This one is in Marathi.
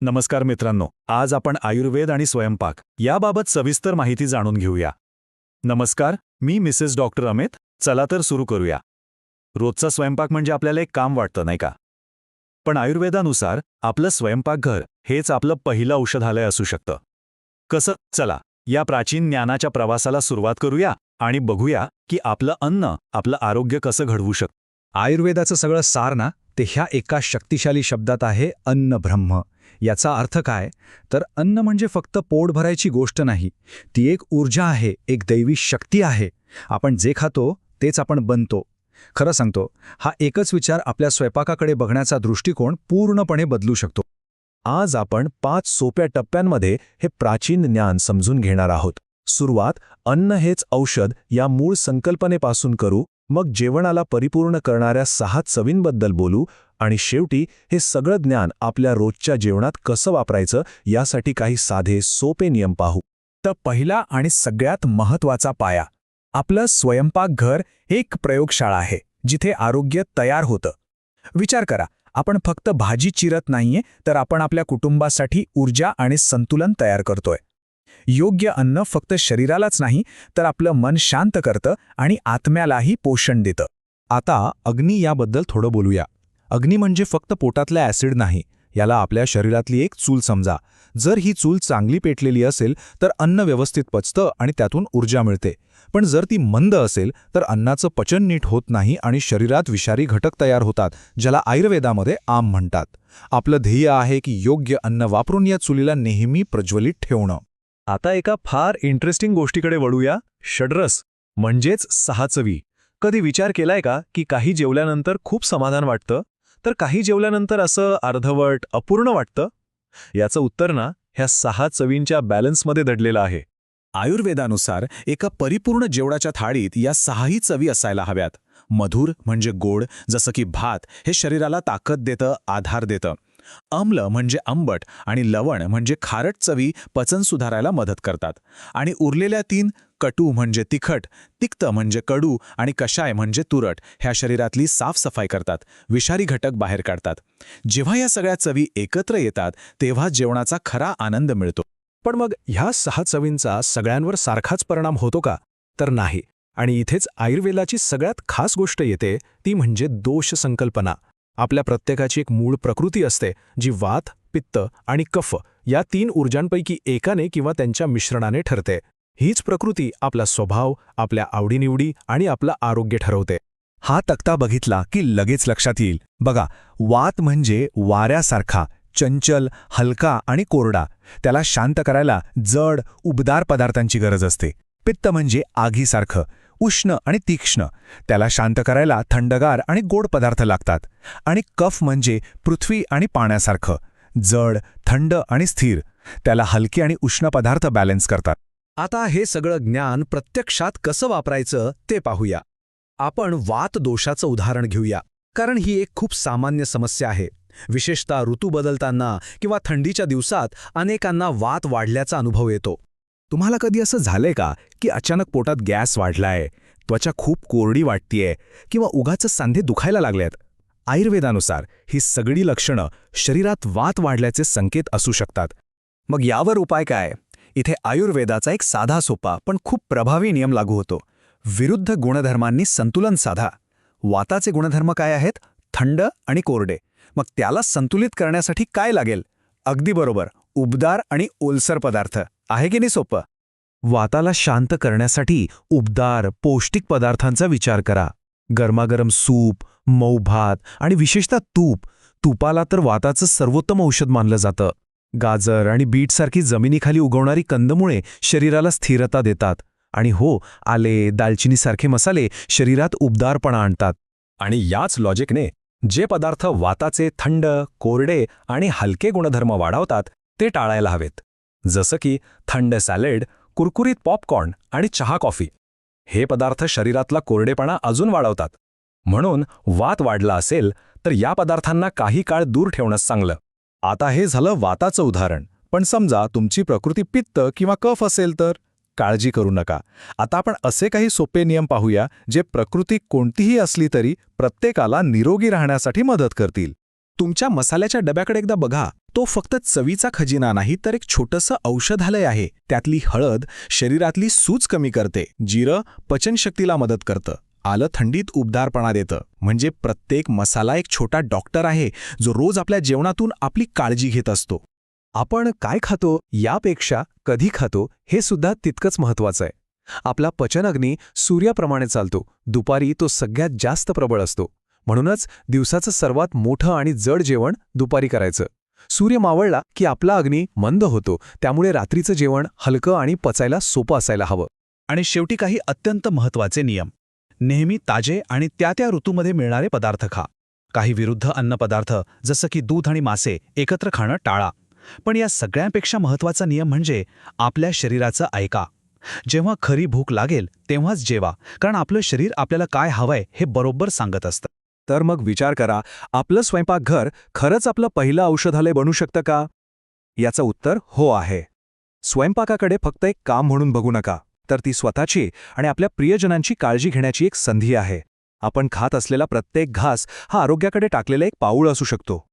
नमस्कार मित्रांनो आज आपण आयुर्वेद आणि स्वयंपाक याबाबत सविस्तर माहिती जाणून घेऊया. नमस्कार मी मिसेस डॉक्टर अमित चला तर सुरू करूया. रोजचा स्वयंपाक म्हणजे आपल्याला एक काम वाटतं नाही का? पण आयुर्वेदानुसार आपलं स्वयंपाकघर हेच आपलं पहिलं औषधालय असू शकतं. कसं? चला या प्राचीन ज्ञानाच्या प्रवासाला सुरुवात करूया आणि बघूया की आपलं अन्न आपलं आरोग्य कसं घडवू शकतं आयुर्वेदाचं सगळं सार ना ते ह्या एका शक्तिशाली शब्दात आहे अन्न ब्रह्म. याचा अर्थ काय? तर अन्न म्हणजे फक्त पोट भरायची गोष्ट नाही. ती एक ऊर्जा आहे एक दैवी शक्ती आहे. आपण जे खातो तेच आपण बनतो. खरं सांगतो हा एकच विचार आपल्या स्वयंपाकाकडे बघण्याचा दृष्टिकोन पूर्णपणे बदलू शकतो. आज आपण पाच सोप्या टप्प्यांमध्ये हे प्राचीन ज्ञान समजून घेणार आहोत. सुरुवात अन्न हेच औषध या मूळ संकल्पनेपासून करू मग जेवणाला परिपूर्ण करणाऱ्या सहा चवींबद्दल बोलू आणि शेवटी हे सगळं ज्ञान आपल्या रोजच्या जेवणात कसं वापरायचं यासाठी काही साधे सोपे नियम पाहू. तर पहिला आणि सगळ्यात महत्त्वाचा पाया. आपलं स्वयंपाकघर एक प्रयोगशाळा आहे जिथे आरोग्य तयार होतं. विचार करा आपण फक्त भाजी चिरत नाहीये तर आपण आपल्या कुटुंबासाठी ऊर्जा आणि संतुलन तयार करतोय. योग्य अन्न फक्त शरीरालाच नाही तर आपलं मन शांत करतं आणि आत्म्यालाही पोषण देतं. आता अग्नी याबद्दल थोडं बोलूया. अग्नी म्हणजे फक्त पोटातला ॲसिड नाही याला आपल्या शरीरातली एक चूल समजा. जर ही चूल चांगली पेटलेली असेल तर अन्न व्यवस्थित पचतं आणि त्यातून ऊर्जा मिळते. पण जर ती मंद असेल तर अन्नाचं पचन नीट होत नाही आणि शरीरात विषारी घटक तयार होतात ज्याला आयुर्वेदामध्ये आम म्हणतात. आपलं ध्येय आहे की योग्य अन्न वापरून या चुलीला नेहमी प्रज्वलित ठेवणं. आता एका फार इंटरेस्टिंग गोष्टीकडे वळूया. षड्रस म्हणजेच सहा चवी कधी विचार केलाय का की काही जेवल्यानंतर खूप समाधान वाटतं? तर काही जेवल्यानंतर असं अर्धवट अपूर्ण वाटतं? याचं उत्तर ना ह्या सहा चवींच्या बॅलन्समध्ये दडलेलं आहे. आयुर्वेदानुसार एका परिपूर्ण जेवणाच्या थाळीत या सहाही चवी असायला हव्यात. मधुर म्हणजे गोड जसं की भात हे शरीराला ताकद देतं आधार देतं. आम्ल म्हणजे आंबट आणि लवण म्हणजे खारट चवी पचन सुधारायला मदत करतात. आणि उरलेल्या तीन कटू म्हणजे तिखट तिक्त म्हणजे कडू आणि कषाय म्हणजे तुरट ह्या शरीरातली साफसफाई करतात विषारी घटक बाहेर काढतात. जेव्हा या सगळ्या चवी एकत्र येतात तेव्हा जेवणाचा खरा आनंद मिळतो. पण मग ह्या सहा चवींचा सगळ्यांवर सारखाच परिणाम होतो का? तर नाही. आणि इथेच आयुर्वेदाची सगळ्यात खास गोष्ट येते ती म्हणजे दोष संकल्पना आपल्या प्रत्येकाची एक मूळ प्रकृती असते जी वात पित्त आणि कफ या तीन ऊर्जांपैकी एकाने किंवा त्यांच्या मिश्रणाने ठरते. हीच प्रकृती आपला स्वभाव आपल्या आवडीनिवडी आणि आपलं आरोग्य ठरवते. हा तक्ता बघितला की लगेच लक्षात येईल. बघा वात म्हणजे वाऱ्यासारखा चंचल हलका आणि कोरडा. त्याला शांत करायला जड उबदार पदार्थांची गरज असते. पित्त म्हणजे आगीसारखं. उष्ण आणि तीक्ष्ण. त्याला शांत करायला थंडगार आणि गोड पदार्थ लागतात. आणि कफ म्हणजे पृथ्वी आणि पाण्यासारखं. जड थंड आणि स्थिर. त्याला हलके आणि उष्ण पदार्थ बॅलन्स करतात. आता हे सगळं ज्ञान प्रत्यक्षात कसं वापरायचं ते पाहूया. आपण वात दोषाचं उदाहरण घेऊया. कारण ही एक खूप सामान्य समस्या आहे. विशेषतः ऋतू बदलताना किंवा थंडीच्या दिवसात अनेकांना वात वाढल्याचा अनुभव येतो. तुम्हाला कधी असं झालंय का की अचानक पोटात गॅस वाढलाय त्वचा खूप कोरडी वाटतीये किंवा उगाच सांधे दुखायला लागल्यात आयुर्वेदानुसार ही सगळी लक्षणं शरीरात वात वाढल्याचे संकेत असू शकतात. मग यावर उपाय काय? इथे आयुर्वेदाचा एक साधा सोपा पण खूप प्रभावी नियम लागू होतो. विरुद्ध गुणधर्मांनी संतुलन साधा. वाताचे गुणधर्म काय आहेत? थंड आणि कोरडे. मग त्याला संतुलित करण्यासाठी काय लागेल? अगदी बरोबर उबदार आणि ओलसर पदार्थ. आहे की नाही सोपं? वाताला शांत करण्यासाठी उबदार पौष्टिक पदार्थांचा विचार करा. गरमागरम सूप मऊ भात आणि विशेषतः तूप. तुपाला तर वाताचं सर्वोत्तम औषध मानलं जातं. गाजर आणि बीटसारखी जमिनीखाली उगवणारी कंदमुळे शरीराला स्थिरता देतात. आणि हो आले दालचिनीसारखे मसाले शरीरात उबदारपणा आणतात. आणि याच लॉजिकने जे पदार्थ वाताचे थंड कोरडे आणि हलके गुणधर्म वाढवतात ते टाळायला हवेत. जसं की थंड सॅलेड कुरकुरीत पॉपकॉर्न आणि चहा कॉफी. हे पदार्थ शरीरातला कोरडेपणा अजून वाढवतात. म्हणून वात वाढला असेल तर या पदार्थांना काही काळ दूर ठेवणंच चांगलं. आता हे झालं वाताचं उदाहरण. पण समजा तुमची प्रकृती पित्त किंवा कफ असेल तर? काळजी करू नका. आता आपण असे काही सोपे नियम पाहूया जे प्रकृती कोणतीही असली तरी प्रत्येकाला निरोगी राहण्यासाठी मदत करतील. तुमच्या मसाल्याच्या डब्याकडे एकदा बघा. तो फक्त चवीचा खजिना नाही तर एक छोटंसं औषधालय आहे. त्यातली हळद शरीरातली सूज कमी करते. जिरं पचनशक्तीला मदत करतं. आलं थंडीत उबदारपणा देतं. म्हणजे प्रत्येक मसाला एक छोटा डॉक्टर आहे जो रोज आपल्या जेवणातून आपली काळजी घेत असतो. आपण काय खातो यापेक्षा कधी खातो हे सुद्धा तितकंच महत्वाचं आहे. आपला पचनअग्नी सूर्याप्रमाणे चालतो. दुपारी तो सगळ्यात जास्त प्रबळ असतो. म्हणूनच दिवसाचं सर्वात मोठं आणि जड जेवण दुपारी करायचं. सूर्य मावळला की आपला अग्नी मंद होतो त्यामुळे रात्रीचं जेवण हलकं आणि पचायला सोपं असायला हवं. आणि शेवटी काही अत्यंत महत्त्वाचे नियम. नेहमी ताजे आणि त्या त्या ऋतूमध्ये मिळणारे पदार्थ खा. काही विरुद्ध अन्नपदार्थ जसं की दूध आणि मासे एकत्र खाणं टाळा. पण या सगळ्यांपेक्षा महत्त्वाचा नियम म्हणजे आपल्या शरीराचं ऐका. जेव्हा खरी भूक लागेल तेव्हाच जेवा कारण आपलं शरीर आपल्याला काय हवंय हे बरोबर सांगत असतं. तर मग विचार करा आपलं स्वयंपाकघर खरंच आपलं पहिलं औषधालय बनू शकतं का? याचं उत्तर हो आहे. स्वयंपाकाकडे फक्त एक काम म्हणून बघू नका तर ती स्वतःची आणि आपल्या प्रियजनांची काळजी घेण्याची एक संधी आहे. आपण खात असलेला प्रत्येक घास हा आरोग्याकडे टाकलेला एक पाऊल असू शकतो.